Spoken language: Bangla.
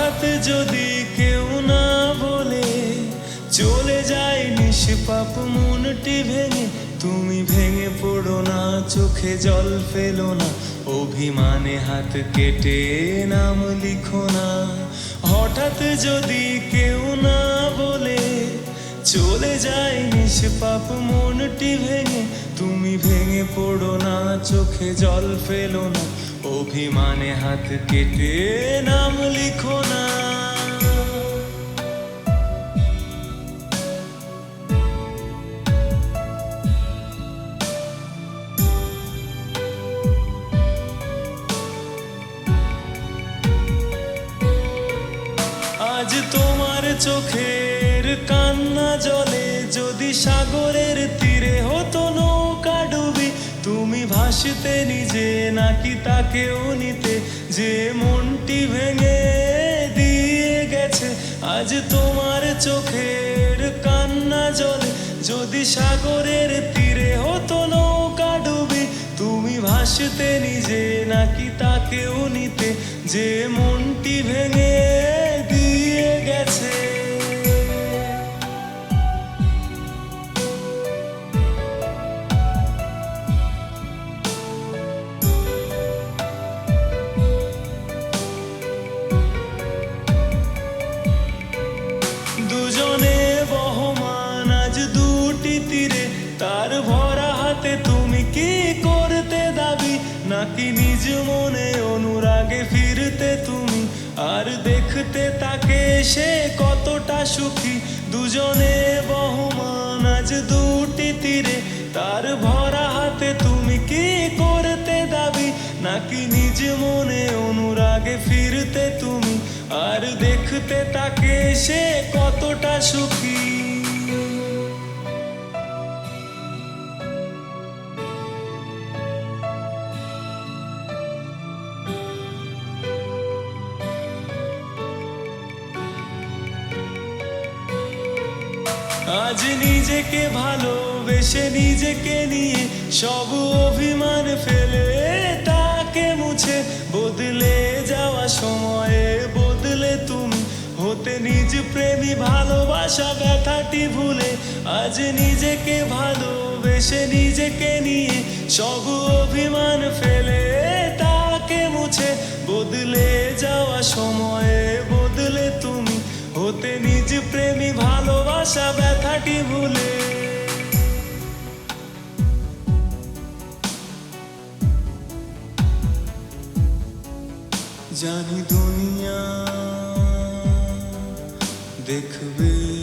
হঠাৎ যদি কেউ না বলে, চলে যায় নিষ্পাপ, মনটি ভেঙে। তুমি ভেঙে পড়ো না, চোখে জল ফেলো না, অভিমানে হাত কেটে নাম লিখো না। হঠাৎ যদি কেউ না বলে, চলে যায় নিষ্পাপ, মনটি ভেঙে। তুমি ভেঙে পড়ো না চোখে জল ফেলো না, অভিমানে হাত কেটে নাম লিখো না। আজ তোমার চোখের কান্না জলে যদি সাগরের তীরে ভাসতে নিজে নাকি তাকেও নিতে, যে মনটি ভেঙে দিয়ে গেছে, আজ তোমার চোখের কান্না জলে। যদি সাগরের তীরে হতো নৌকা ডুবি, তুমি ভাসতে নিজে নাকি তাকেও নিতে, যে মনটি ভেঙে নাকি নিজ মনে অনুরাগে ফিরতে তুমি? আর দেখতে তাকে সে কতটা সুখী? দুজনে বহমান আজ দুটি তীরে। তার ভরা হাতে তুমি কি করতে দাবি? নাকি নিজ মনে অনুরাগে ফিরতে তুমি? আর দেখতে তাকে সে কতটা সুখী? আজ নিজেকে ভালোবেসে নিজেকে নিয়ে সব অভিমান ফেলে তাকে মুছে। বদলে যাওয়া সময়ে বদলে তুমি হতে নিজ প্রেমী ভালোবাসা ব্যথাটি ভুলে। আজ নিজেকে ভালোবেসে নিজেকে নিয়ে সব অভিমান ফেলে তাকে মুছে। বদলে যাওয়া সময়ে ভালোবাসা ব্যথাটি ভুলে। জানি দুনিয়া দেখবে।